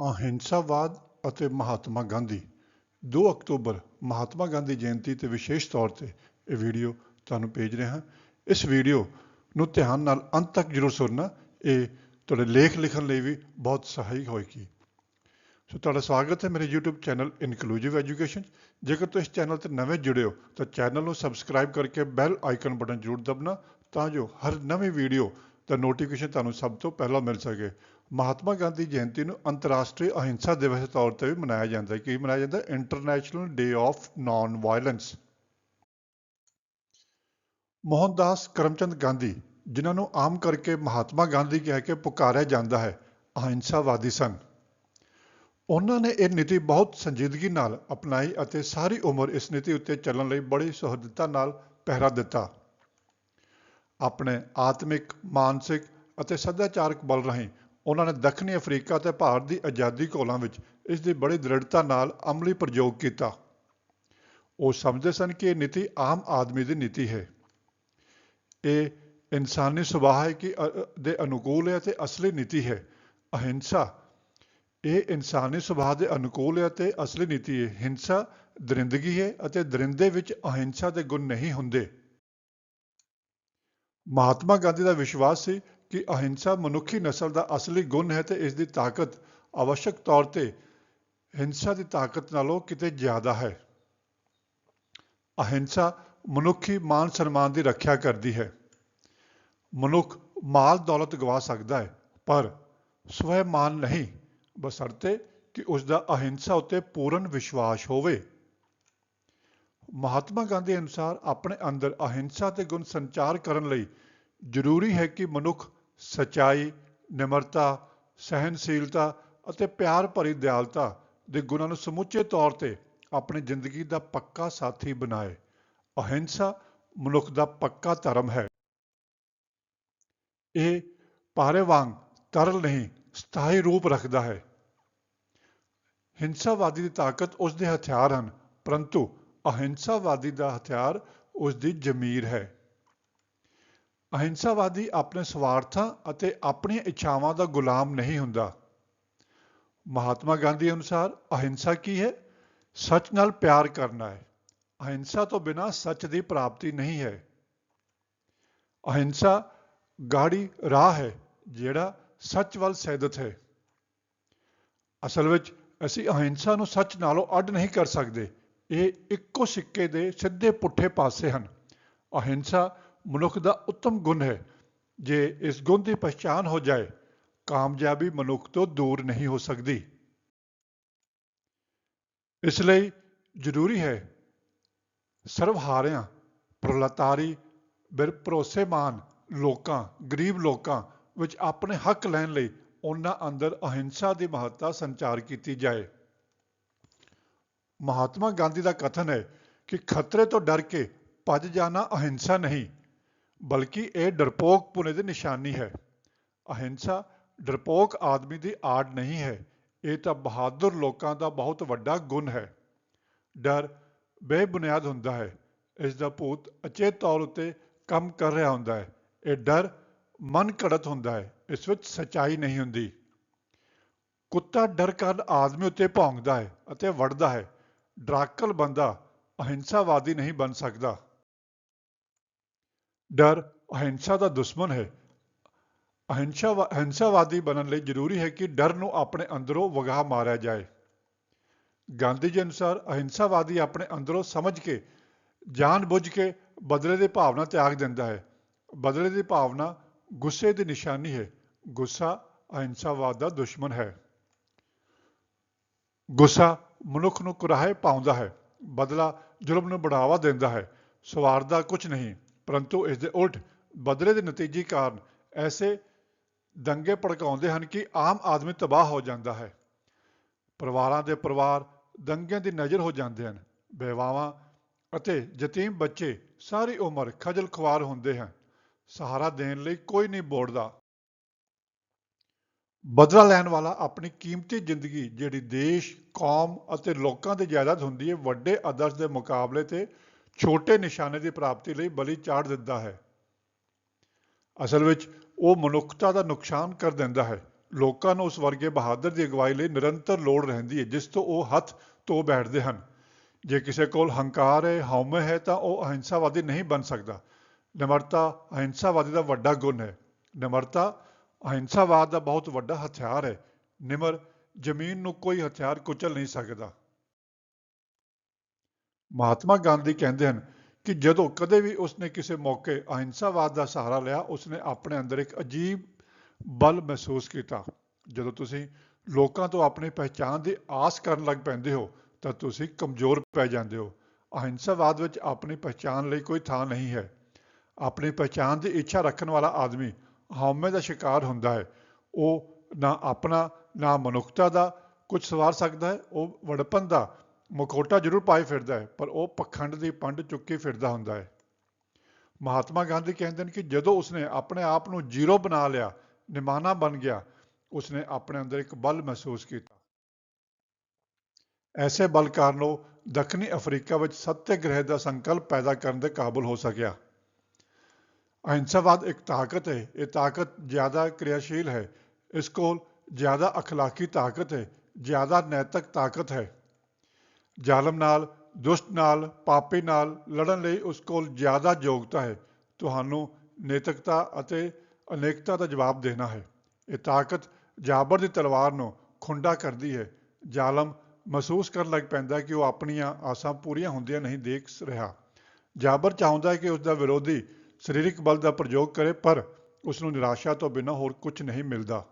ਅਹਿੰਸਾਵਾਦ ਅਤੇ ਮਹਾਤਮਾ ਗਾਂਧੀ। 2 ਅਕਤੂਬਰ, ਮਹਾਤਮਾ ਗਾਂਧੀ ਜਯੰਤੀ ਤੇ ਵਿਸ਼ੇਸ਼ ਤੌਰ ਤੇ ਇਹ ਵੀਡੀਓ ਤੁਹਾਨੂੰ ਭੇਜ ਰਿਹਾ ਹਾਂ। ਇਸ ਵੀਡੀਓ ਨੂੰ ਧਿਆਨ ਨਾਲ ਅੰਤ ਤੱਕ ਜ਼ਰੂਰ ਸੁਣਨਾ। ਇਹ ਤੁਹਾਡੇ ਲੇਖ ਲਿਖਣ ਲਈ ਵੀ ਬਹੁਤ ਸਹਾਇਕ ਹੋਏਗੀ। ਸੋ ਤੁਹਾਡਾ ਸਵਾਗਤ ਹੈ ਮੇਰੇ YouTube ਚੈਨਲ ਇਨਕਲੂਸਿਵ ਐਜੂਕੇਸ਼ਨ ਜੇਕਰ ਤੁਸੀਂ ਇਸ ਚੈਨਲ ਤੇ ਨਵੇਂ ਜੁੜੇ ਹੋ, ਤਾਂ ਚੈਨਲ ਨੂੰ ਸਬਸਕ੍ਰਾਈਬ ਕਰਕੇ ਬੈਲ ਆਈਕਨ ਬਟਨ ਜ਼ਰੂਰ ਦਬਣਾ, ਤਾਂ ਜੋ ਹਰ ਨਵੀਂ ਵੀਡੀਓ ਤਾਂ ਨੋਟੀਫਿਕੇਸ਼ਨ ਤੁਹਾਨੂੰ ਸਭ ਤੋਂ ਪਹਿਲਾਂ ਮਿਲ ਸਕੇ। ਮਹਾਤਮਾ ਗਾਂਧੀ ਜਯੰਤੀ ਨੂੰ ਅੰਤਰਰਾਸ਼ਟਰੀ ਅਹਿੰਸਾ ਦਿਵਸ ਦੇ ਤੌਰ ਤੇ ਵੀ ਮਨਾਇਆ ਜਾਂਦਾ ਹੈ। ਕੀ ਮਨਾਇਆ ਜਾਂਦਾ? International day of non violence Mohandas Karamchand Gandhi, ਜਿਨ੍ਹਾਂ ਨੂੰ ਆਮ ਕਰਕੇ ਮਹਾਤਮਾ ਗਾਂਧੀ ਕਹਿ ਕੇ ਪੁਕਾਰਿਆ ਜਾਂਦਾ ਹੈ, ਅਹਿੰਸਾਵਾਦੀ ਸਨ। ਉਹਨਾਂ ਨੇ ਇਹ ਨੀਤੀ ਬਹੁਤ ਸੰਜੀਦਗੀ ਨਾਲ ਅਪਣਾਈ ਅਤੇ ਸਾਰੀ ਉਮਰ ਇਸ ਨੀਤੀ ਉੱਤੇ ਚੱਲਣ ਲਈ ਬੜੀ ਸੁਹਰਦਤਾ ਨਾਲ ਪਹਿਰਾ ਦਿੱਤਾ। ਆਪਣੇ ਆਤਮਿਕ, ਮਾਨਸਿਕ ਅਤੇ ਸੱਭਿਆਚਾਰਕ ਬਲ ਰਾਹੀਂ ਉਹਨਾਂ ਨੇ ਦੱਖਣੀ ਅਫਰੀਕਾ ਤੇ ਭਾਰਤ ਦੀ ਆਜ਼ਾਦੀ ਘੋਲਾਂ ਵਿੱਚ ਇਸ ਦੀ ਬੜੀ ਦ੍ਰਿੜਤਾ ਨਾਲ ਅਮਲੀ ਪ੍ਰਯੋਗ ਕੀਤਾ। ਉਹ ਸਮਝਦੇ ਸਨ ਕਿ ਇਹ ਨੀਤੀ ਆਮ ਆਦਮੀ ਦੀ ਨੀਤੀ ਹੈ। ਇਹ ਇਨਸਾਨੀ ਸੁਭਾਅ ਹੈ ਕਿ ਦੇ ਅਨੁਕੂਲ ਹੈ ਅਤੇ ਅਸਲੀ ਨੀਤੀ ਹੈ। ਅਹਿੰਸਾ, ਇਹ ਇਨਸਾਨੀ ਸੁਭਾਅ ਦੇ ਅਨੁਕੂਲ ਹੈ ਅਤੇ ਅਸਲੀ ਨੀਤੀ ਹੈ। ਹਿੰਸਾ ਦਰਿੰਦਗੀ ਹੈ ਅਤੇ ਦਰਿੰਦੇ ਵਿੱਚ ਅਹਿੰਸਾ ਦੇ ਗੁਣ ਨਹੀਂ ਹੁੰਦੇ। ਮਹਾਤਮਾ ਗਾਂਧੀ ਦਾ ਵਿਸ਼ਵਾਸ ਸੀ ਕਿ ਅਹਿੰਸਾ ਮਨੁੱਖੀ ਨਸਲ ਦਾ ਅਸਲੀ ਗੁਣ ਹੈ ਤੇ ਇਸ ਦੀ ਤਾਕਤ ਆਵਸ਼ਕ ਤੌਰ ਤੇ ਹਿੰਸਾ ਦੀ ਤਾਕਤ ਨਾਲੋਂ ਕਿਤੇ ਜ਼ਿਆਦਾ ਹੈ। ਅਹਿੰਸਾ ਮਨੁੱਖੀ ਮਾਨ ਸਨਮਾਨ ਦੀ ਰੱਖਿਆ ਕਰਦੀ ਹੈ। ਮਨੁੱਖ ਮਾਲ ਦੌਲਤ ਗਵਾ ਸਕਦਾ ਹੈ, ਪਰ ਸਵੈ ਮਾਨ ਨਹੀਂ ਬਸਰਤੇ ਕਿ ਉਸ ਦਾ ਅਹਿੰਸਾ ਉੱਤੇ ਪੂਰਨ ਵਿਸ਼ਵਾਸ ਹੋਵੇ। ਮਹਾਤਮਾ ਗਾਂਧੀ ਅਨੁਸਾਰ ਆਪਣੇ ਅੰਦਰ ਅਹਿੰਸਾ ਦੇ ਗੁਣ ਸੰਚਾਰ ਕਰਨ ਲਈ ਜ਼ਰੂਰੀ ਹੈ ਕਿ ਮਨੁੱਖ ਸਚਾਈ, ਨਿਮਰਤਾ, ਸਹਿਨਸ਼ੀਲਤਾ ਅਤੇ ਪਿਆਰ ਭਰੀ ਦਿਆਲਤਾ ਦੇ ਗੁਣਾਂ ਨੂੰ ਸਮੁੱਚੇ ਤੌਰ ਤੇ ਆਪਣੀ ਜ਼ਿੰਦਗੀ ਦਾ ਪੱਕਾ ਸਾਥੀ ਬਣਾਏ। ਅਹਿੰਸਾ ਮਨੁੱਖ ਦਾ ਪੱਕਾ ਧਰਮ ਹੈ। ਇਹ ਪਾਰੇ ਵਾਂਗ ਤਰਲ ਨਹੀਂ ਸਥਾਈ ਰੂਪ ਰੱਖਦਾ ਹੈ। ਹਿੰਸਾਵਾਦੀ ਦੀ ਤਾਕਤ ਉਸ ਦੇ ਹਥਿਆਰ ਹਨ ਪਰੰਤੂ ਅਹਿੰਸਾਵਾਦੀ ਦਾ ਹਥਿਆਰ ਉਸ ਦੀ ਜ਼ਮੀਰ ਹੈ। ਅਹਿੰਸਾਵਾਦੀ ਆਪਣੇ ਸਵਾਰਥਾਂ ਅਤੇ ਆਪਣੀਆਂ ਇੱਛਾਵਾਂ ਦਾ ਗੁਲਾਮ ਨਹੀਂ ਹੁੰਦਾ। ਮਹਾਤਮਾ ਗਾਂਧੀ ਅਨੁਸਾਰ ਅਹਿੰਸਾ ਕੀ ਹੈ? ਸੱਚ ਨਾਲ ਪਿਆਰ ਕਰਨਾ ਹੈ। ਅਹਿੰਸਾ ਤੋਂ ਬਿਨਾਂ ਸੱਚ ਦੀ ਪ੍ਰਾਪਤੀ ਨਹੀਂ ਹੈ। ਅਹਿੰਸਾ ਗਾੜੀ ਰਾਹ ਹੈ, ਜਿਹੜਾ ਸੱਚ ਵੱਲ ਸੈਦਤ ਹੈ। ਅਸਲ ਵਿੱਚ ਅਸੀਂ ਅਹਿੰਸਾ ਨੂੰ ਸੱਚ ਨਾਲੋਂ ਅੱਡ ਨਹੀਂ ਕਰ ਸਕਦੇ। ਇਹ ਇੱਕੋ ਸਿੱਕੇ ਦੇ ਸਿੱਧੇ ਪੁੱਠੇ ਪਾਸੇ ਹਨ। ਅਹਿੰਸਾ ਮਨੁੱਖ ਦਾ ਉੱਤਮ ਗੁਣ ਹੈ। ਜੇ ਇਸ ਗੁਣ ਦੀ ਪਛਾਣ ਹੋ ਜਾਏ, ਕਾਮਯਾਬੀ ਮਨੁੱਖ ਤੋਂ ਦੂਰ ਨਹੀਂ ਹੋ ਸਕਦੀ। ਇਸ ਲਈ ਜ਼ਰੂਰੀ ਹੈ, ਸਰਵਹਾਰਿਆਂ, ਪ੍ਰੋਲਤਾਰੀ ਬਿਰ ਭਰੋਸੇਮਾਨ ਲੋਕਾਂ, ਗਰੀਬ ਲੋਕਾਂ ਵਿੱਚ ਆਪਣੇ ਹੱਕ ਲੈਣ ਲਈ ਉਹਨਾਂ ਅੰਦਰ ਅਹਿੰਸਾ ਦੀ ਮਹੱਤਤਾ ਸੰਚਾਰ ਕੀਤੀ ਜਾਏ। ਮਹਾਤਮਾ ਗਾਂਧੀ ਦਾ ਕਥਨ ਹੈ ਕਿ ਖਤਰੇ ਤੋਂ ਡਰ ਕੇ ਭੱਜ ਜਾਣਾ ਅਹਿੰਸਾ ਨਹੀਂ, ਬਲਕਿ ਇਹ ਡਰਪੋਕ ਪੁਣੇ ਦੀ ਨਿਸ਼ਾਨੀ ਹੈ। ਅਹਿੰਸਾ ਡਰਪੋਕ ਆਦਮੀ ਦੀ ਆੜ ਨਹੀਂ ਹੈ, ਇਹ ਤਾਂ ਬਹਾਦਰ ਲੋਕਾਂ ਦਾ ਬਹੁਤ ਵੱਡਾ ਗੁਣ ਹੈ। ਡਰ ਬੇਬੁਨਿਆਦ ਹੁੰਦਾ ਹੈ, ਇਸ ਦਾ ਭੂਤ ਅਚੇਤ ਤੌਰ ਉੱਤੇ ਕੰਮ ਕਰ ਰਿਹਾ ਹੁੰਦਾ ਹੈ। ਇਹ ਡਰ ਮਨ ਘੜਤ ਹੁੰਦਾ ਹੈ, ਇਸ ਵਿੱਚ ਸਚਾਈ ਨਹੀਂ ਹੁੰਦੀ। ਕੁੱਤਾ ਡਰ ਕਾਰਨ ਆਦਮੀ ਉੱਤੇ ਭੌਂਕਦਾ ਹੈ ਅਤੇ ਵੜਦਾ ਹੈ ਡਰਾਕਲ ਬੰਦਾ ਅਹਿੰਸਾਵਾਦੀ ਨਹੀਂ ਬਣ ਸਕਦਾ। ਡਰ ਅਹਿੰਸਾ ਦਾ ਦੁਸ਼ਮਣ ਹੈ। ਅਹਿੰਸਾ ਅਹਿੰਸਾਵਾਦੀ ਬਣਨ ਲਈ ਜ਼ਰੂਰੀ ਹੈ ਕਿ ਡਰ ਨੂੰ ਆਪਣੇ ਅੰਦਰੋਂ ਵਗਾਹ ਮਾਰਿਆ ਜਾਏ। ਗਾਂਧੀ ਜੀ ਅਨੁਸਾਰ ਅਹਿੰਸਾਵਾਦੀ ਆਪਣੇ ਅੰਦਰੋਂ ਸਮਝ ਕੇ ਜਾਣ ਬੁੱਝ ਕੇ ਬਦਲੇ ਦੀ ਭਾਵਨਾ ਤਿਆਗ ਦਿੰਦਾ ਹੈ। ਬਦਲੇ ਦੀ ਭਾਵਨਾ ਗੁੱਸੇ ਦੀ ਨਿਸ਼ਾਨੀ ਹੈ। ਗੁੱਸਾ ਅਹਿੰਸਾਵਾਦ ਦਾ ਦੁਸ਼ਮਣ ਹੈ। ਗੁੱਸਾ ਮਨੁੱਖ ਨੂੰ ਕੁਰਾਹੇ ਪਾਉਂਦਾ ਹੈ, ਬਦਲਾ ਜ਼ੁਲਮ ਨੂੰ ਬੜਾਵਾ ਦਿੰਦਾ ਹੈ, ਸਵਾਰ ਦਾ ਕੁਝ ਨਹੀਂ, ਪਰੰਤੂ ਇਸ ਦੇ ਉਲਟ ਬਦਲੇ ਦੇ ਨਤੀਜੇ ਕਾਰਨ ਐਸੇ ਦੰਗੇ ਭੜਕਾਉਂਦੇ ਹਨ ਕਿ ਆਮ ਆਦਮੀ ਤਬਾਹ ਹੋ ਜਾਂਦਾ ਹੈ। ਪਰਿਵਾਰਾਂ ਦੇ ਪਰਿਵਾਰ ਦੰਗਿਆਂ ਦੀ ਨਜ਼ਰ ਹੋ ਜਾਂਦੇ ਹਨ, ਬੇਵਾਵਾਂ ਅਤੇ ਯਤੀਮ ਬੱਚੇ ਸਾਰੀ ਉਮਰ ਖਜਲ ਖੁਆਰ ਹੁੰਦੇ ਹਨ, ਸਹਾਰਾ ਦੇਣ ਲਈ ਕੋਈ ਨਹੀਂ ਬੋੜਦਾ ਬਦਲਾ ਲੈਣ ਵਾਲਾ ਆਪਣੀ ਕੀਮਤੀ ਜ਼ਿੰਦਗੀ, ਜਿਹੜੀ ਦੇਸ਼, ਕੌਮ ਅਤੇ ਲੋਕਾਂ ਦੀ ਜਾਇਦਾਦ ਹੁੰਦੀ ਹੈ, ਵੱਡੇ ਆਦਰਸ਼ ਦੇ ਮੁਕਾਬਲੇ ਤੇ ਛੋਟੇ ਨਿਸ਼ਾਨੇ ਦੀ ਪ੍ਰਾਪਤੀ ਲਈ ਬਲੀ ਚਾੜ ਦਿੰਦਾ ਹੈ। ਅਸਲ ਵਿੱਚ ਉਹ ਮਨੁੱਖਤਾ ਦਾ ਨੁਕਸਾਨ ਕਰ ਦਿੰਦਾ ਹੈ। ਲੋਕਾਂ ਨੂੰ ਉਸ ਵਰਗੇ ਬਹਾਦਰ ਦੀ ਅਗਵਾਈ ਲਈ ਨਿਰੰਤਰ ਲੋੜ ਰਹਿੰਦੀ ਹੈ, ਜਿਸ ਤੋਂ ਉਹ ਹੱਥ ਧੋ ਬੈਠਦੇ ਹਨ। ਜੇ ਕਿਸੇ ਕੋਲ ਹੰਕਾਰ ਹੈ, ਹਉਮੈ ਹੈ, ਤਾਂ ਉਹ ਅਹਿੰਸਾਵਾਦੀ ਨਹੀਂ ਬਣ ਸਕਦਾ। ਨਿਮਰਤਾ ਅਹਿੰਸਾਵਾਦੀ ਦਾ ਵੱਡਾ ਗੁਣ ਹੈ। ਨਿਮਰਤਾ ਅਹਿੰਸਾਵਾਦ ਦਾ ਬਹੁਤ ਵੱਡਾ ਹਥਿਆਰ ਹੈ। ਨਿਮਰ, ਜ਼ਮੀਨ ਨੂੰ ਕੋਈ ਹਥਿਆਰ ਕੁਚਲ ਨਹੀਂ ਸਕਦਾ। ਮਹਾਤਮਾ ਗਾਂਧੀ ਕਹਿੰਦੇ ਹਨ ਕਿ ਜਦੋਂ ਕਦੇ ਵੀ ਉਸਨੇ ਕਿਸੇ ਮੌਕੇ ਅਹਿੰਸਾਵਾਦ ਦਾ ਸਹਾਰਾ ਲਿਆ, ਉਸਨੇ ਆਪਣੇ ਅੰਦਰ ਇੱਕ ਅਜੀਬ ਬਲ ਮਹਿਸੂਸ ਕੀਤਾ। ਜਦੋਂ ਤੁਸੀਂ ਲੋਕਾਂ ਤੋਂ ਆਪਣੀ ਪਹਿਚਾਣ ਦੀ ਆਸ ਕਰਨ ਲੱਗ ਪੈਂਦੇ ਹੋ, ਤਾਂ ਤੁਸੀਂ ਕਮਜ਼ੋਰ ਪੈ ਜਾਂਦੇ ਹੋ। ਅਹਿੰਸਾਵਾਦ ਵਿੱਚ ਆਪਣੀ ਪਹਿਚਾਣ ਲਈ ਕੋਈ ਥਾਂ ਨਹੀਂ ਹੈ। ਆਪਣੀ ਪਹਿਚਾਣ ਦੀ ਇੱਛਾ ਰੱਖਣ ਵਾਲਾ ਆਦਮੀ ਹਉਮੈ ਦਾ ਸ਼ਿਕਾਰ ਹੁੰਦਾ ਹੈ। ਉਹ ਨਾ ਆਪਣਾ, ਨਾ ਮਨੁੱਖਤਾ ਦਾ ਕੁਝ ਸਵਾਰ ਸਕਦਾ ਹੈ, ਉਹ ਵੜਪਨ ਦਾ ਮੁਖੌਟਾ ਜ਼ਰੂਰ ਪਾਏ ਫਿਰਦਾ ਹੈ, ਪਰ ਉਹ ਪਖੰਡ ਦੀ ਪੰਡ ਚੁੱਕੀ ਫਿਰਦਾ ਹੁੰਦਾ ਹੈ। ਮਹਾਤਮਾ ਗਾਂਧੀ ਕਹਿੰਦੇ ਨੇ ਕਿ ਜਦੋਂ ਉਸਨੇ ਆਪਣੇ ਆਪ ਨੂੰ ਜ਼ੀਰੋ ਬਣਾ ਲਿਆ ਨਿਮਾਨਾ ਬਣ ਗਿਆ, ਉਸਨੇ ਆਪਣੇ ਅੰਦਰ ਇੱਕ ਬਲ ਮਹਿਸੂਸ ਕੀਤਾ। ਐਸੇ ਬਲ ਕਾਰਨ ਉਹ ਦੱਖਣੀ ਅਫਰੀਕਾ ਵਿੱਚ ਸੱਤਿਆਗ੍ਰਹਿ ਦਾ ਸੰਕਲਪ ਪੈਦਾ ਕਰਨ ਦੇ ਕਾਬਲ ਹੋ ਸਕਿਆ। ਅਹਿੰਸਾਵਾਦ ਇੱਕ ਤਾਕਤ ਹੈ। ਇਹ ਤਾਕਤ ਜ਼ਿਆਦਾ ਕਿਰਿਆਸ਼ੀਲ ਹੈ। ਇਸ ਕੋਲ ਜ਼ਿਆਦਾ ਅਖਲਾਕੀ ਤਾਕਤ ਹੈ। ਜ਼ਿਆਦਾ ਨੈਤਿਕ ਤਾਕਤ ਹੈ। ਜ਼ਾਲਮ ਨਾਲ, ਦੁਸ਼ਟ ਨਾਲ, ਪਾਪੀ ਨਾਲ ਲੜਨ ਲਈ ਉਸ ਕੋਲ ਜ਼ਿਆਦਾ ਯੋਗਤਾ ਹੈ। ਤੁਹਾਨੂੰ ਨੈਤਿਕਤਾ ਅਤੇ ਅਨੇਕਤਾ ਦਾ ਜਵਾਬ ਦੇਣਾ ਹੈ। ਇਹ ਤਾਕਤ ਜਾਬਰ ਦੀ ਤਲਵਾਰ ਨੂੰ ਖੁੰਡਾ ਕਰਦੀ ਹੈ। ਜ਼ਾਲਮ ਮਹਿਸੂਸ ਕਰਨ ਲੱਗ ਪੈਂਦਾ ਕਿ ਉਹ ਆਪਣੀਆਂ ਆਸਾਂ ਪੂਰੀਆਂ ਹੁੰਦੀਆਂ ਨਹੀਂ ਦੇਖ ਰਿਹਾ। ਜਾਬਰ ਚਾਹੁੰਦਾ ਹੈ ਕਿ ਉਸ ਦਾ ਵਿਰੋਧੀ ਸਰੀਰਕ ਬਲ ਦਾ ਪ੍ਰਯੋਗ ਕਰੇ, ਪਰ ਉਸ ਨੂੰ ਨਿਰਾਸ਼ਾ ਤੋਂ ਬਿਨਾਂ ਹੋਰ ਕੁਝ ਨਹੀਂ ਮਿਲਦਾ।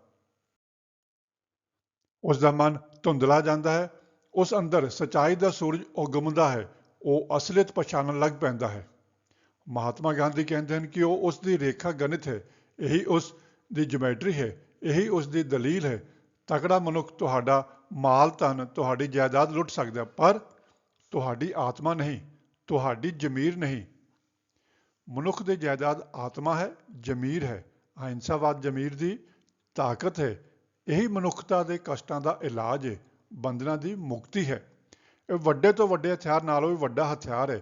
ਉਸ ਦਾ ਮਨ ਧੁੰਦਲਾ ਜਾਂਦਾ ਹੈ। ਉਸ ਅੰਦਰ ਸਚਾਈ ਦਾ ਸੂਰਜ ਉਗਮਦਾ ਹੈ। ਉਹ ਅਸਲੀਅਤ ਪਛਾਣਨ ਲੱਗ ਪੈਂਦਾ ਹੈ। ਮਹਾਤਮਾ ਗਾਂਧੀ ਕਹਿੰਦੇ ਹਨ ਕਿ ਉਹ ਉਸ ਦੀ ਰੇਖਾ ਗਣਿਤ ਹੈ। ਇਹੀ ਉਸ ਦੀ ਜਿਓਮੈਟਰੀ ਹੈ। ਇਹੀ ਉਸ ਦੀ ਦਲੀਲ ਹੈ। ਤਕੜਾ ਮਨੁੱਖ ਤੁਹਾਡਾ ਮਾਲ ਧਨ, ਤੁਹਾਡੀ ਜਾਇਦਾਦ ਲੁੱਟ ਸਕਦਾ ਪਰ ਤੁਹਾਡੀ ਆਤਮਾ ਨਹੀਂ, ਤੁਹਾਡੀ ਜ਼ਮੀਰ ਨਹੀਂ। ਮਨੁੱਖ ਦੀ ਜਾਇਦਾਦ ਆਤਮਾ ਹੈ, ਜ਼ਮੀਰ ਹੈ। ਅਹਿੰਸਾਵਾਦ ਜ਼ਮੀਰ ਦੀ ਤਾਕਤ ਹੈ। ਇਹੀ ਮਨੁੱਖਤਾ ਦੇ ਕਸ਼ਟਾਂ ਦਾ ਇਲਾਜ ਹੈ, ਬੰਧਨਾਂ ਦੀ ਮੁਕਤੀ ਹੈ। ਇਹ ਵੱਡੇ ਤੋਂ ਵੱਡੇ ਹਥਿਆਰ ਨਾਲੋਂ ਵੀ ਵੱਡਾ ਹਥਿਆਰ ਹੈ।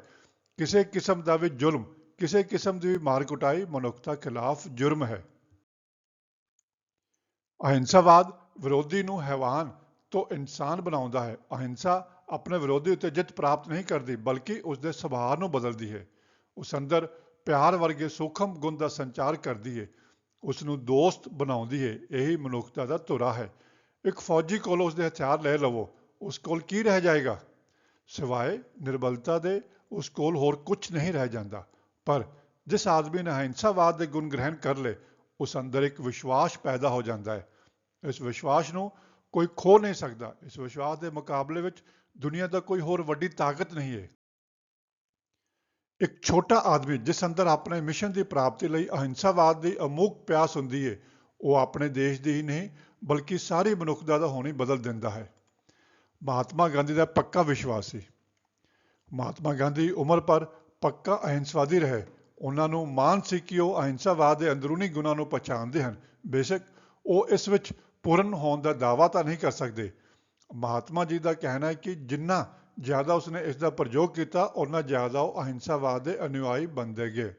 ਕਿਸੇ ਕਿਸਮ ਦਾ ਵੀ ਜ਼ੁਲਮ, ਕਿਸੇ ਕਿਸਮ ਦੀ ਵੀ ਮਾਰ ਕੁਟਾਈ ਮਨੁੱਖਤਾ ਖਿਲਾਫ ਜੁਰਮ ਹੈ। ਅਹਿੰਸਾਵਾਦ ਵਿਰੋਧੀ ਨੂੰ ਹੈਵਾਨ ਤੋਂ ਇਨਸਾਨ ਬਣਾਉਂਦਾ ਹੈ। ਅਹਿੰਸਾ ਆਪਣੇ ਵਿਰੋਧੀ ਉੱਤੇ ਜਿੱਤ ਪ੍ਰਾਪਤ ਨਹੀਂ ਕਰਦੀ, ਬਲਕਿ ਉਸ ਦੇ ਸੁਭਾਅ ਨੂੰ ਬਦਲਦੀ ਹੈ। ਉਸ ਅੰਦਰ ਪਿਆਰ ਵਰਗੇ ਸੂਖਮ ਗੁਣ ਦਾ ਸੰਚਾਰ ਕਰਦੀ ਹੈ ਉਸ ਨੂੰ ਦੋਸਤ ਬਣਾਉਂਦੀ ਹੈ ਇਹੀ ਮਨੁੱਖਤਾ ਦਾ ਧੁਰਾ ਹੈ। ਇੱਕ ਫੌਜੀ ਕੋਲ ਉਸ ਦੇ ਹਥਿਆਰ ਲੈ ਲਵੋ, ਉਸ ਕੋਲ ਕੀ ਰਹਿ ਜਾਏਗਾ? ਸਿਵਾਏ ਨਿਰਬਲਤਾ ਦੇ ਉਸ ਕੋਲ ਹੋਰ ਕੁਝ ਨਹੀਂ ਰਹਿ ਜਾਂਦਾ। ਪਰ ਜਿਸ ਆਦਮੀ ਨੇ ਅਹਿੰਸਾਵਾਦ ਦੇ ਗੁਣ ਗ੍ਰਹਿਣ ਕਰ ਲਏ, ਉਸ ਅੰਦਰ ਇੱਕ ਵਿਸ਼ਵਾਸ ਪੈਦਾ ਹੋ ਜਾਂਦਾ ਹੈ। ਇਸ ਵਿਸ਼ਵਾਸ ਨੂੰ ਕੋਈ ਖੋ ਨਹੀਂ ਸਕਦਾ। ਇਸ ਵਿਸ਼ਵਾਸ ਦੇ ਮੁਕਾਬਲੇ ਵਿੱਚ ਦੁਨੀਆ ਦਾ ਕੋਈ ਹੋਰ ਵੱਡੀ ਤਾਕਤ ਨਹੀਂ ਹੈ ਇੱਕ ਛੋਟਾ ਆਦਮੀ ਜਿਸ ਅੰਦਰ ਆਪਣੇ ਮਿਸ਼ਨ ਦੀ ਪ੍ਰਾਪਤੀ ਲਈ ਅਹਿੰਸਾਵਾਦ ਦੀ ਅਮੁਕ ਪਿਆਸ ਹੁੰਦੀ ਹੈ ਉਹ ਆਪਣੇ ਦੇਸ਼ ਦੀ ਹੀ ਨਹੀਂ, ਬਲਕਿ ਸਾਰੀ ਮਨੁੱਖਤਾ ਦਾ ਹੋਣੀ ਬਦਲ ਦਿੰਦਾ ਹੈ। ਮਹਾਤਮਾ ਗਾਂਧੀ ਦਾ ਪੱਕਾ ਵਿਸ਼ਵਾਸ ਸੀ। ਮਹਾਤਮਾ ਗਾਂਧੀ ਉਮਰ ਪਰ ਪੱਕਾ ਅਹਿੰਸਵਾਦੀ ਰਹੇ। ਉਹਨਾਂ ਨੂੰ ਮਾਨ ਸੀ ਕਿ ਉਹ ਅਹਿੰਸਾਵਾਦ ਦੇ ਅੰਦਰੂਨੀ ਗੁਣਾਂ ਨੂੰ ਪਛਾਣਦੇ ਹਨ। ਬੇਸ਼ੱਕ ਉਹ ਇਸ ਵਿੱਚ ਪੂਰਨ ਹੋਣ ਦਾ ਦਾਅਵਾ ਤਾਂ ਨਹੀਂ ਕਰ ਸਕਦੇ। ਮਹਾਤਮਾ ਜੀ ਦਾ ਕਹਿਣਾ ਹੈ ਕਿ ਜਿੰਨਾ ਜ਼ਿਆਦਾ ਉਸਨੇ ਇਸ ਦਾ ਪ੍ਰਯੋਗ ਕੀਤਾ ਉਹਨਾਂ ਜ਼ਿਆਦਾ ਉਹ ਅਹਿੰਸਾਵਾਦ ਦੇ ਅਨੁਯਾਈ ਬਣਦੇ ਗਏ।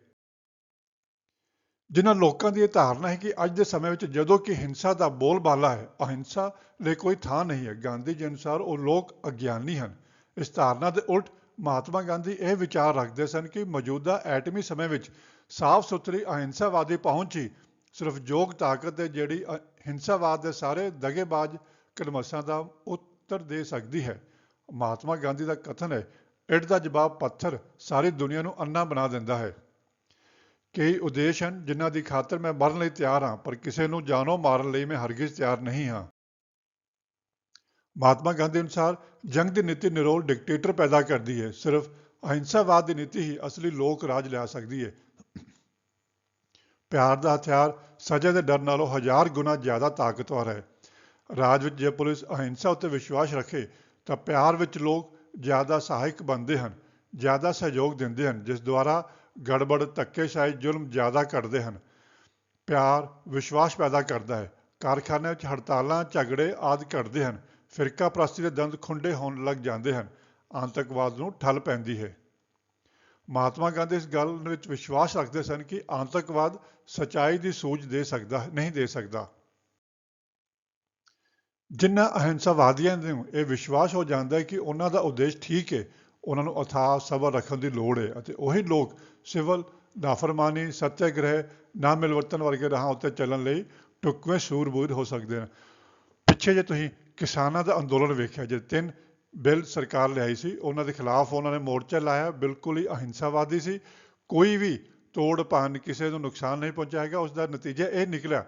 ਜਿਨ੍ਹਾਂ ਲੋਕਾਂ ਦੀ ਇਹ ਧਾਰਨਾ ਹੈ ਕਿ ਅੱਜ ਦੇ ਸਮੇਂ ਵਿੱਚ ਜਦੋਂ ਕਿ ਹਿੰਸਾ ਦਾ ਬੋਲਬਾਲਾ ਹੈ, ਅਹਿੰਸਾ ਲਈ ਕੋਈ ਥਾਂ ਨਹੀਂ ਹੈ। ਗਾਂਧੀ ਜੀ ਅਨੁਸਾਰ ਉਹ ਲੋਕ ਅਗਿਆਨੀ ਹਨ। ਇਸ ਧਾਰਨਾ ਦੇ ਉਲਟ ਮਹਾਤਮਾ ਗਾਂਧੀ ਇਹ ਵਿਚਾਰ ਰੱਖਦੇ ਸਨ ਕਿ ਮੌਜੂਦਾ ਐਟਮੀ ਸਮੇਂ ਵਿੱਚ ਸਾਫ਼ ਸੁਥਰੀ ਅਹਿੰਸਾਵਾਦੀ ਪਹੁੰਚ ਹੀ ਸਿਰਫ ਯੋਗ ਤਾਕਤ ਹੈ ਜਿਹੜੀ ਹਿੰਸਾਵਾਦ ਦੇ ਸਾਰੇ ਦਗੇਬਾਜ਼, ਕਲਮਸਾਂ ਦਾ ਉੱਤਰ ਦੇ ਸਕਦੀ ਹੈ। ਮਹਾਤਮਾ ਗਾਂਧੀ ਦਾ ਕਥਨ ਹੈ, ਇੱਟ ਦਾ ਜਵਾਬ ਪੱਥਰ ਸਾਰੀ ਦੁਨੀਆ ਨੂੰ ਅੰਨਾ ਬਣਾ ਦਿੰਦਾ ਹੈ। ਕਈ ਉਦੇਸ਼ ਹਨ ਜਿਨ੍ਹਾਂ ਦੀ ਖਾਤਰ ਮੈਂ ਮਰਨ ਲਈ ਤਿਆਰ ਹਾਂ, ਪਰ ਕਿਸੇ ਨੂੰ ਜਾਨੋਂ ਮਾਰਨ ਲਈ ਮੈਂ ਹਰਗਿਜ਼ ਤਿਆਰ ਨਹੀਂ ਹਾਂ। ਮਹਾਤਮਾ ਗਾਂਧੀ ਅਨੁਸਾਰ, ਜੰਗ ਦੀ ਨੀਤੀ ਨਿਰੋਲ ਡਿਕਟੇਟਰ ਪੈਦਾ ਕਰਦੀ ਹੈ। ਸਿਰਫ ਅਹਿੰਸਾਵਾਦ ਦੀ ਨੀਤੀ ਹੀ ਅਸਲੀ ਲੋਕ ਰਾਜ ਲਿਆ ਸਕਦੀ ਹੈ। ਪਿਆਰ ਦਾ ਹਥਿਆਰ, ਸਜ਼ਾ ਦੇ ਡਰ ਨਾਲੋਂ ਹਜ਼ਾਰ ਗੁਣਾ ਜ਼ਿਆਦਾ ਤਾਕਤਵਰ ਹੈ। ਰਾਜ ਵਿੱਚ ਜੇ ਪੁਲਿਸ ਅਹਿੰਸਾ ਉੱਤੇ ਵਿਸ਼ਵਾਸ ਰੱਖੇ ਤਾਂ ਪਿਆਰ ਵਿੱਚ ਲੋਕ ਜ਼ਿਆਦਾ ਸਹਾਇਕ ਬਣਦੇ ਹਨ, ਜ਼ਿਆਦਾ ਸਹਿਯੋਗ ਦਿੰਦੇ ਹਨ, ਜਿਸ ਦੁਆਰਾ ਗੜਬੜ, ਧੱਕੇਸ਼ਾਹੀ, ਜ਼ੁਲਮ ਜ਼ਿਆਦਾ ਘਟਦੇ ਹਨ। ਪਿਆਰ, ਵਿਸ਼ਵਾਸ ਪੈਦਾ ਕਰਦਾ ਹੈ। ਕਾਰਖਾਨਿਆਂ ਵਿੱਚ ਹੜਤਾਲਾਂ, ਝਗੜੇ ਆਦਿ ਘਟਦੇ ਹਨ। ਫਿਰਕਾ ਪ੍ਰਸਤੀ ਦੇ ਦੰਦ ਖੁੰਡੇ ਹੋਣ ਲੱਗ ਜਾਂਦੇ ਹਨ। ਆਤੰਕਵਾਦ ਨੂੰ ਠੱਲ ਪੈਂਦੀ ਹੈ। ਮਹਾਤਮਾ ਗਾਂਧੀ ਇਸ ਗੱਲ ਵਿੱਚ ਵਿਸ਼ਵਾਸ ਰੱਖਦੇ ਸਨ ਕਿ ਆਤੰਕਵਾਦ ਸਚਾਈ ਦੀ ਸੂਝ ਦੇ ਸਕਦਾ, ਨਹੀਂ ਦੇ ਸਕਦਾ। ਜਿਨ੍ਹਾਂ ਅਹਿੰਸਾਵਾਦੀਆਂ ਨੂੰ ਇਹ ਵਿਸ਼ਵਾਸ ਹੋ ਜਾਂਦਾ ਹੈ ਕਿ ਉਹਨਾਂ ਦਾ ਉਦੇਸ਼ ਠੀਕ ਹੈ, ਉਹਨਾਂ ਨੂੰ ਅਥਾਹ ਸਬਰ ਰੱਖਣ ਦੀ ਲੋੜ ਹੈ ਅਤੇ ਉਹੀ ਲੋਕ ਸਿਵਲ, ਨਾਫਰਮਾਨੀ ਸੱਤਿਆਗ੍ਰਹਿ ਨਾ ਮਿਲਵਰਤਨ ਵਰਗੇ ਰਾਹਾਂ ਉੱਤੇ ਚੱਲਣ ਲਈ ਟੁਕਵੇਂ ਸੂਰਬੂਰ ਹੋ ਸਕਦੇ ਹਨ। ਪਿੱਛੇ ਜੇ ਤੁਸੀਂ ਕਿਸਾਨਾਂ ਦਾ ਅੰਦੋਲਨ ਵੇਖਿਆ, ਜੇ ਤਿੰਨ ਬਿੱਲ ਸਰਕਾਰ ਲਿਆਈ ਸੀ, ਉਹਨਾਂ ਦੇ ਖਿਲਾਫ ਉਹਨਾਂ ਨੇ ਮੋਰਚਾ ਲਾਇਆ, ਬਿਲਕੁਲ ਹੀ ਅਹਿੰਸਾਵਾਦੀ ਸੀ, ਕੋਈ ਵੀ ਤੋੜ ਭੰਨ ਕਿਸੇ ਨੂੰ ਨੁਕਸਾਨ ਨਹੀਂ ਪਹੁੰਚਾਏਗਾ ਉਸ ਦਾ ਨਤੀਜਾ ਇਹ ਨਿਕਲਿਆ,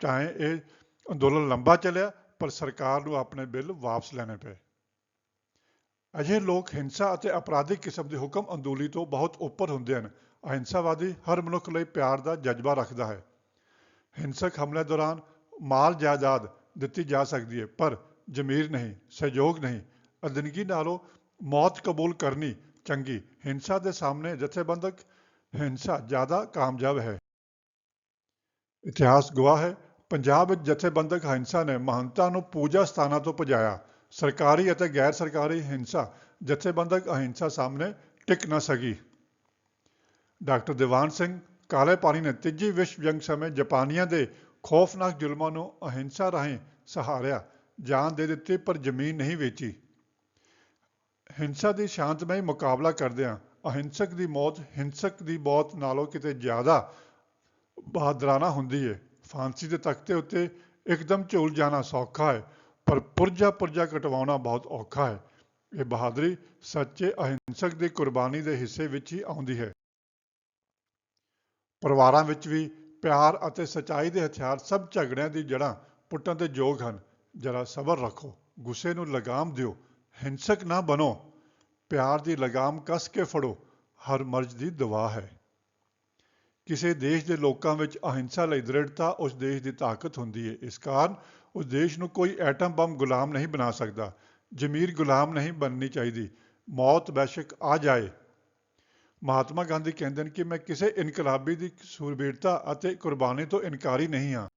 ਚਾਹੇ ਇਹ ਅੰਦੋਲਨ ਲੰਬਾ ਚੱਲਿਆ ਪਰ ਸਰਕਾਰ ਨੂੰ ਆਪਣੇ ਬਿੱਲ ਵਾਪਸ ਲੈਣੇ ਪਏ। ਅਜਿਹੇ ਲੋਕ ਹਿੰਸਾ ਅਤੇ ਅਪਰਾਧਿਕ ਕਿਸਮ ਦੇ ਹੁਕਮ ਅੰਦੋਲੀ ਤੋਂ ਬਹੁਤ ਉੱਪਰ ਹੁੰਦੇ ਹਨ। ਅਹਿੰਸਾਵਾਦੀ ਹਰ ਮਨੁੱਖ ਲਈ ਪਿਆਰ ਦਾ ਜਜ਼ਬਾ ਰੱਖਦਾ ਹੈ। ਹਿੰਸਕ ਹਮਲੇ ਦੌਰਾਨ ਮਾਲ ਜਾਇਦਾਦ ਦਿੱਤੀ ਜਾ ਸਕਦੀ ਹੈ, ਪਰ ਜ਼ਮੀਰ ਨਹੀਂ, ਸਹਿਯੋਗ ਨਹੀਂ ਅਦਨਗੀ ਨਾਲੋਂ ਮੌਤ ਕਬੂਲ ਕਰਨੀ ਚੰਗੀ। ਹਿੰਸਾ ਦੇ ਸਾਹਮਣੇ ਜਥੇਬੰਦਕ ਹਿੰਸਾ ਜ਼ਿਆਦਾ ਕਾਮਯਾਬ ਹੈ। ਇਤਿਹਾਸ ਗਵਾਹ ਹੈ ਪੰਜਾਬ ਵਿੱਚ ਜਥੇਬੰਦਕ ਹਿੰਸਾ ਨੇ ਮਹੰਤਾਂ ਨੂੰ ਪੂਜਾ ਸਥਾਨਾਂ ਤੋਂ ਭਜਾਇਆ। ਸਰਕਾਰੀ ਅਤੇ ਗੈਰ ਸਰਕਾਰੀ ਹਿੰਸਾ, ਜਥੇਬੰਦਕ ਅਹਿੰਸਾ ਸਾਹਮਣੇ ਟਿਕ ਨਾ ਸਕੀ। ਡਾਕਟਰ ਦੀਵਾਨ ਸਿੰਘ ਕਾਲੇ ਪਾਣੀ ਨੇ ਤੀਜੀ ਵਿਸ਼ਵ ਜੰਗ ਸਮੇਂ ਜਾਪਾਨੀਆਂ ਦੇ ਖੌਫਨਾਕ ਜ਼ੁਲਮਾਂ ਨੂੰ ਅਹਿੰਸਾ ਰਾਹੀਂ ਸਹਾਰਿਆ। ਜਾਨ ਦੇ ਦਿੱਤੀ ਪਰ ਜ਼ਮੀਨ ਨਹੀਂ ਵੇਚੀ। ਹਿੰਸਾ ਦੀ ਸ਼ਾਂਤਮਈ ਮੁਕਾਬਲਾ ਕਰਦਿਆਂ ਅਹਿੰਸਕ ਦੀ ਮੌਤ, ਹਿੰਸਕ ਦੀ ਮੌਤ ਨਾਲੋਂ ਕਿਤੇ ਜ਼ਿਆਦਾ ਬਹਾਦਰਾਨਾ ਹੁੰਦੀ ਹੈ ਫਾਂਸੀ ਦੇ ਤਖਤੇ ਉੱਤੇ ਇੱਕਦਮ ਝੂਲ ਜਾਣਾ ਸੌਖਾ ਹੈ, ਪਰ ਪੁਰਜਾ ਪੁਰਜਾ ਕਟਵਾਉਣਾ ਬਹੁਤ ਔਖਾ ਹੈ। ਇਹ ਬਹਾਦਰੀ ਸੱਚੇ ਅਹਿੰਸਕ ਦੀ ਕੁਰਬਾਨੀ ਦੇ ਹਿੱਸੇ ਵਿੱਚ ਹੀ ਆਉਂਦੀ ਹੈ। ਪਰਿਵਾਰਾਂ ਵਿੱਚ ਵੀ ਪਿਆਰ ਅਤੇ ਸਚਾਈ ਦੇ ਹਥਿਆਰ ਸਭ ਝਗੜਿਆਂ ਦੀ ਜੜ੍ਹਾਂ ਪੁੱਟਣ ਦੇ ਯੋਗ ਹਨ। ਜਰਾ ਸਬਰ ਰੱਖੋ, ਗੁੱਸੇ ਨੂੰ ਲਗਾਮ ਦਿਓ, ਹਿੰਸਕ ਨਾ ਬਣੋ। ਪਿਆਰ ਦੀ ਲਗਾਮ ਕੱਸ ਕੇ ਫੜੋ, ਹਰ ਮਰਜ਼ ਦੀ ਦਵਾ ਹੈ। ਕਿਸੇ ਦੇਸ਼ ਦੇ ਲੋਕਾਂ ਵਿੱਚ ਅਹਿੰਸਾ ਲਈ ਦ੍ਰਿੜਤਾ ਉਸ ਦੇਸ਼ ਦੀ ਤਾਕਤ ਹੁੰਦੀ ਹੈ। ਇਸ ਕਾਰਨ ਉਸ ਦੇਸ਼ ਨੂੰ ਕੋਈ ਐਟਮ ਬੰਬ ਗੁਲਾਮ ਨਹੀਂ ਬਣਾ ਸਕਦਾ, ਜ਼ਮੀਰ ਗੁਲਾਮ ਨਹੀਂ ਬਣਨੀ ਚਾਹੀਦੀ। ਮੌਤ ਬੇਸ਼ੱਕ ਆ ਜਾਏ। ਮਹਾਤਮਾ ਗਾਂਧੀ ਕਹਿੰਦੇ ਨੇ ਕਿ ਮੈਂ ਕਿਸੇ ਇਨਕਲਾਬੀ ਦੀ ਸੂਰਬੀਰਤਾ ਅਤੇ ਕੁਰਬਾਨੀ ਤੋਂ ਇਨਕਾਰੀ ਨਹੀਂ ਹਾਂ।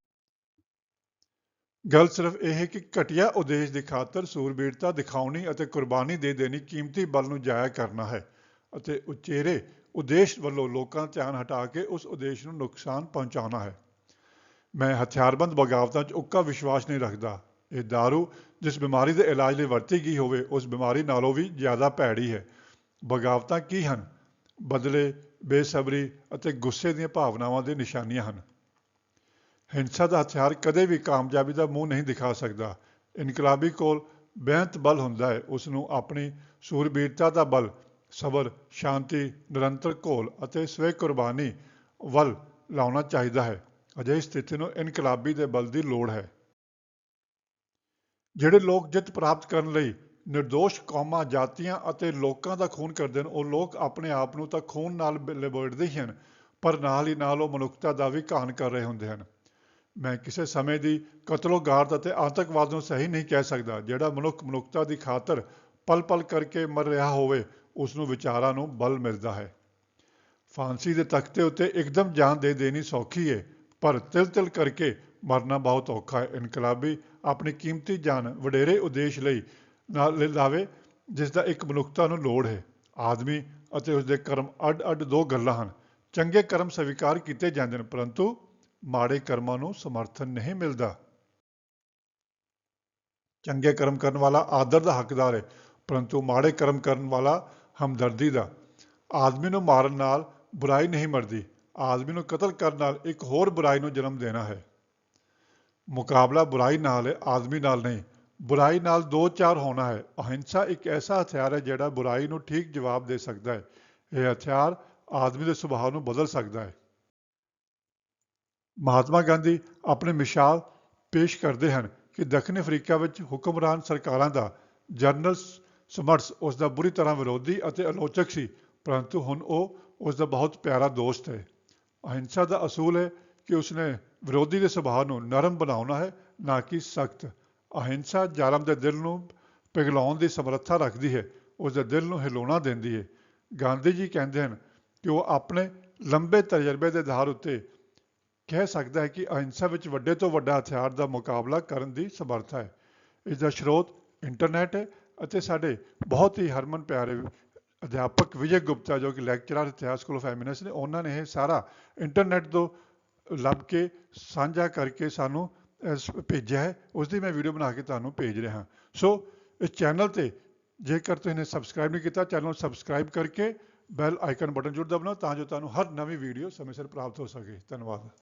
ਗੱਲ ਸਿਰਫ ਇਹ ਹੈ ਕਿ ਘਟੀਆ ਉਦੇਸ਼ ਦੀ ਖਾਤਰ ਸੂਰਬੀਰਤਾ ਦਿਖਾਉਣੀ ਅਤੇ ਕੁਰਬਾਨੀ ਦੇ ਦੇਣੀ ਕੀਮਤੀ ਬਲ ਨੂੰ ਜਾਇਆ ਕਰਨਾ ਹੈ ਅਤੇ ਉਚੇਰੇ ਉਦੇਸ਼ ਵੱਲੋਂ ਲੋਕਾਂ ਧਿਆਨ ਹਟਾ ਕੇ ਉਸ ਉਦੇਸ਼ ਨੂੰ ਨੁਕਸਾਨ ਪਹੁੰਚਾਉਣਾ ਹੈ। ਮੈਂ ਹਥਿਆਰਬੰਦ ਬਗਾਵਤਾਂ 'ਚ ਉੱਕਾ ਵਿਸ਼ਵਾਸ ਨਹੀਂ ਰੱਖਦਾ। ਇਹ दारू ਜਿਸ ਬਿਮਾਰੀ ਦੇ ਇਲਾਜ ਲਈ ਵਰਤੀ ਗਈ ਹੋਵੇ, ਉਸ ਬਿਮਾਰੀ ਨਾਲੋਂ ਵੀ ਜ਼ਿਆਦਾ ਭੈੜੀ ਹੈ। ਬਗਾਵਤਾਂ ਕੀ ਹਨ? ਬਦਲੇ, ਬੇਸਬਰੀ ਅਤੇ ਗੁੱਸੇ ਦੀਆਂ ਭਾਵਨਾਵਾਂ ਦੇ ਨਿਸ਼ਾਨੀਆਂ ਹਨ। ਹਿੰਸਾ ਦਾ ਹਥਿਆਰ ਕਦੇ ਵੀ ਕਾਮਯਾਬੀ ਦਾ ਮੂੰਹ ਨਹੀਂ ਦਿਖਾ ਸਕਦਾ। ਇਨਕਲਾਬੀ ਕੋਲ ਬੇਅੰਤ ਬਲ ਹੁੰਦਾ ਹੈ। ਉਸ ਨੂੰ ਆਪਣੀ ਸੂਰਬੀਰਤਾ ਦਾ ਬਲ ਸਬਰ, ਸ਼ਾਂਤੀ, ਨਿਰੰਤਰ ਘੋਲ ਅਤੇ ਸਵੈ ਕੁਰਬਾਨੀ ਵੱਲ ਲਾਉਣਾ ਚਾਹੀਦਾ ਹੈ। ਅਜਿਹੀ ਸਥਿਤੀ ਨੂੰ ਇਨਕਲਾਬੀ ਦੇ ਬਲ ਦੀ ਲੋੜ ਹੈ। ਜਿਹੜੇ ਲੋਕ ਜਿੱਤ ਪ੍ਰਾਪਤ ਕਰਨ ਲਈ ਨਿਰਦੋਸ਼ ਕੌਮਾਂ, ਜਾਤੀਆਂ ਅਤੇ ਲੋਕਾਂ ਦਾ ਖੂਨ ਕਰਦੇ ਹਨ, ਉਹ ਲੋਕ ਆਪਣੇ ਆਪ ਨੂੰ ਤਾਂ ਖੂਨ ਨਾਲ ਲਿਬੜਦੇ ਹੀ ਹਨ, ਪਰ ਨਾਲ ਹੀ ਨਾਲ ਉਹ ਮਨੁੱਖਤਾ ਦਾ ਵੀ ਘਾਣ ਕਰ ਰਹੇ ਹੁੰਦੇ ਹਨ। ਮੈਂ ਕਿਸੇ ਸਮੇਂ ਦੀ ਕਤਲੋਗਾਰਦ ਅਤੇ ਆਤੰਕਵਾਦ ਨੂੰ ਸਹੀ ਨਹੀਂ ਕਹਿ ਸਕਦਾ, ਜਿਹੜਾ ਮਨੁੱਖ ਮਨੁੱਖਤਾ ਦੀ ਖਾਤਰ ਪਲ ਪਲ ਕਰਕੇ ਮਰ ਰਿਹਾ ਹੋਵੇ ਉਸ ਨੂੰ ਵਿਚਾਰਾਂ ਨੂੰ ਬਲ ਮਿਲਦਾ ਹੈ। ਫਾਂਸੀ ਦੇ ਤਖਤੇ ਉੱਤੇ ਇੱਕਦਮ ਜਾਨ ਦੇ ਦੇਣੀ ਸੌਖੀ ਹੈ ਪਰ ਤਿਲ ਤਿਲ ਕਰਕੇ ਮਰਨਾ ਬਹੁਤ ਔਖਾ ਹੈ। ਇਨਕਲਾਬੀ ਆਪਣੀ ਕੀਮਤੀ ਜਾਨ ਵਡੇਰੇ ਉਦੇਸ਼ ਲਈ ਨਾਲ ਲਾਵੇ, ਜਿਸ ਦਾ ਇੱਕ ਮਨੁੱਖਤਾ ਨੂੰ ਲੋੜ ਹੈ। ਆਦਮੀ ਅਤੇ ਉਸ ਦੇ ਕਰਮ ਅੱਡ ਅੱਡ ਦੋ ਗੱਲਾਂ ਹਨ। ਚੰਗੇ ਕਰਮ ਸਵੀਕਾਰ ਕੀਤੇ ਜਾਂਦੇ ਨੇ, ਪਰੰਤੂ ਮਾੜੇ ਕਰਮਾਂ ਨੂੰ ਸਮਰਥਨ ਨਹੀਂ ਮਿਲਦਾ। ਚੰਗੇ ਕਰਮ ਕਰਨ ਵਾਲਾ ਆਦਰ ਦਾ ਹੱਕਦਾਰ ਹੈ, ਪਰੰਤੂ ਮਾੜੇ ਕਰਮ ਕਰਨ ਵਾਲਾ ਹਮਦਰਦੀ ਦਾ। ਆਦਮੀ ਨੂੰ ਮਾਰਨ ਨਾਲ ਬੁਰਾਈ ਨਹੀਂ ਮਰਦੀ। ਆਦਮੀ ਨੂੰ ਕਤਲ ਕਰਨ ਨਾਲ ਇੱਕ ਹੋਰ ਬੁਰਾਈ ਨੂੰ ਜਨਮ ਦੇਣਾ ਹੈ। ਮੁਕਾਬਲਾ ਬੁਰਾਈ ਨਾਲ ਹੈ, ਆਦਮੀ ਨਾਲ ਨਹੀਂ। ਬੁਰਾਈ ਨਾਲ ਦੋ ਚਾਰ ਹੋਣਾ ਹੈ। ਅਹਿੰਸਾ ਇੱਕ ਐਸਾ ਹਥਿਆਰ ਹੈ ਜਿਹੜਾ ਬੁਰਾਈ ਨੂੰ ਠੀਕ ਜਵਾਬ ਦੇ ਸਕਦਾ ਹੈ। ਇਹ ਹਥਿਆਰ ਆਦਮੀ ਦੇ ਸੁਭਾਅ ਨੂੰ ਬਦਲ ਸਕਦਾ ਹੈ। ਮਹਾਤਮਾ ਗਾਂਧੀ ਆਪਣੇ ਮਿਸਾਲ ਪੇਸ਼ ਕਰਦੇ ਹਨ ਕਿ ਦੱਖਣੀ ਅਫਰੀਕਾ ਵਿੱਚ ਹੁਕਮਰਾਨ ਸਰਕਾਰਾਂ ਦਾ ਜਨਰਲ ਸਮਰਸ ਉਸ ਦਾ ਬੁਰੀ ਤਰ੍ਹਾਂ ਵਿਰੋਧੀ ਅਤੇ ਆਲੋਚਕ ਸੀ, ਪਰੰਤੂ ਹੁਣ ਉਹ ਉਸ ਦਾ ਬਹੁਤ ਪਿਆਰਾ ਦੋਸਤ ਹੈ। ਅਹਿੰਸਾ ਦਾ ਅਸੂਲ ਹੈ ਕਿ ਉਸਨੇ ਵਿਰੋਧੀ ਦੇ ਸੁਭਾਅ ਨੂੰ ਨਰਮ ਬਣਾਉਣਾ ਹੈ, ਨਾ ਕਿ ਸਖਤ। ਅਹਿੰਸਾ ਜ਼ਾਲਮ ਦੇ ਦਿਲ ਨੂੰ ਪਿਘਲਾਉਣ ਦੀ ਸਮਰੱਥਾ ਰੱਖਦੀ ਹੈ, ਉਸ ਦੇ ਦਿਲ ਨੂੰ ਹਿਲਾਉਣਾ ਦਿੰਦੀ ਹੈ। ਗਾਂਧੀ ਜੀ ਕਹਿੰਦੇ ਹਨ ਕਿ ਉਹ ਆਪਣੇ ਲੰਬੇ ਤਜਰਬੇ ਦੇ ਆਧਾਰ ਉੱਤੇ ਕਹਿ ਸਕਦਾ ਹੈ ਕਿ ਅਹਿੰਸਾ ਵਿੱਚ ਵੱਡੇ ਤੋਂ ਵੱਡਾ ਹਥਿਆਰ ਦਾ ਮੁਕਾਬਲਾ ਕਰਨ ਦੀ ਸਮਰੱਥਾ ਹੈ। ਇਸ ਦਾ ਸਰੋਤ ਇੰਟਰਨੈਟ ਹੈ ਅਤੇ ਸਾਡੇ ਬਹੁਤ ਹੀ ਹਰਮਨ ਪਿਆਰੇ ਅਧਿਆਪਕ ਵਿਜੇ ਗੁਪਤਾ ਜੋ ਕਿ ਲੈਕਚਰਰ ਇਤਿਹਾਸ ਸਕੂਲ ਆਫ ਐਮਿਨੈਂਸ ਨੇ, ਉਹਨਾਂ ਨੇ ਇਹ ਸਾਰਾ ਇੰਟਰਨੈਟ ਤੋਂ ਲੱਭ ਕੇ ਸਾਂਝਾ ਕਰਕੇ ਸਾਨੂੰ ਭੇਜਿਆ ਹੈ। ਉਸ ਦੀ ਮੈਂ ਵੀਡੀਓ ਬਣਾ ਕੇ ਤੁਹਾਨੂੰ ਭੇਜ ਰਿਹਾ ਸੋ ਇਸ ਚੈਨਲ ਤੇ ਜੇਕਰ ਤੁਸੀਂ ਨੇ ਸਬਸਕ੍ਰਾਈਬ ਨਹੀਂ ਕੀਤਾ ਚੈਨਲ ਨੂੰ ਸਬਸਕ੍ਰਾਈਬ ਕਰਕੇ ਬੈਲ ਆਈਕਨ ਬਟਨ ਜ਼ਰੂਰ ਦਬਾਉਣਾ ਤਾਂ ਜੋ ਤੁਹਾਨੂੰ ਹਰ ਨਵੀਂ ਵੀਡੀਓ ਸਮੇਂ ਸਿਰ ਪ੍ਰਾਪਤ ਹੋ ਸਕੇ। ਧੰਨਵਾਦ।